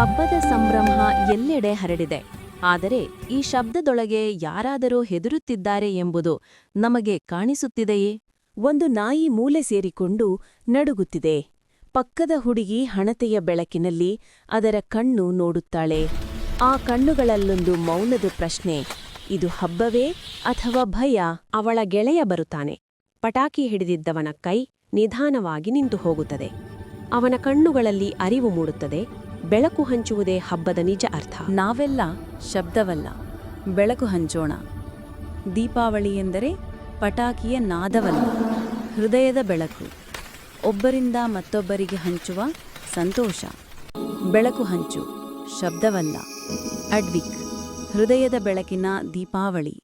ಹಬ್ಬದ ಸಂಭ್ರಮ ಎಲ್ಲೆಡೆ ಹರಡಿದೆ. ಆದರೆ ಈ ಶಬ್ದದೊಳಗೆ ಯಾರಾದರೂ ಹೆದರುತ್ತಿದ್ದಾರೆ ಎಂಬುದು ನಮಗೆ ಕಾಣಿಸುತ್ತಿದೆಯೇ? ಒಂದು ನಾಯಿ ಮೂಲೆ ಸೇರಿಕೊಂಡು ನಡುಗುತ್ತಿದೆ. ಪಕ್ಕದ ಹುಡುಗಿ ಹಣತೆಯ ಬೆಳಕಿನಲ್ಲಿ ಅದರ ಕಣ್ಣು ನೋಡುತ್ತಾಳೆ. ಆ ಕಣ್ಣುಗಳಲ್ಲೊಂದು ಮೌನದ ಪ್ರಶ್ನೆ. ಇದು ಹಬ್ಬವೇ ಅಥವಾ ಭಯ? ಅವಳ ಗೆಳೆಯ ಬರುತ್ತಾನೆ. ಪಟಾಕಿ ಹಿಡಿದಿದ್ದವನ ಕೈ ನಿಧಾನವಾಗಿ ನಿಂತು ಹೋಗುತ್ತದೆ ಅವನ ಕಣ್ಣುಗಳಲ್ಲಿ ಅರಿವು ಮೂಡುತ್ತದೆ. ಬೆಳಕು ಹಂಚುವುದೇ ಹಬ್ಬದ ನಿಜ ಅರ್ಥ. ನಾವೆಲ್ಲ ಶಬ್ದವಲ್ಲ, ಬೆಳಕು ಹಂಚೋಣ. ದೀಪಾವಳಿ ಎಂದರೆ ಪಟಾಕಿಯ ನಾದವಲ್ಲ, ಹೃದಯದ ಬೆಳಕು. ಒಬ್ಬರಿಂದ ಮತ್ತೊಬ್ಬರಿಗೆ ಹಂಚುವ ಸಂತೋಷ. ಬೆಳಕು ಹಂಚು, ಶಬ್ದವಲ್ಲ. ಅಡ್ವಿಕ್, ಹೃದಯದ ಬೆಳಕಿನ ದೀಪಾವಳಿ.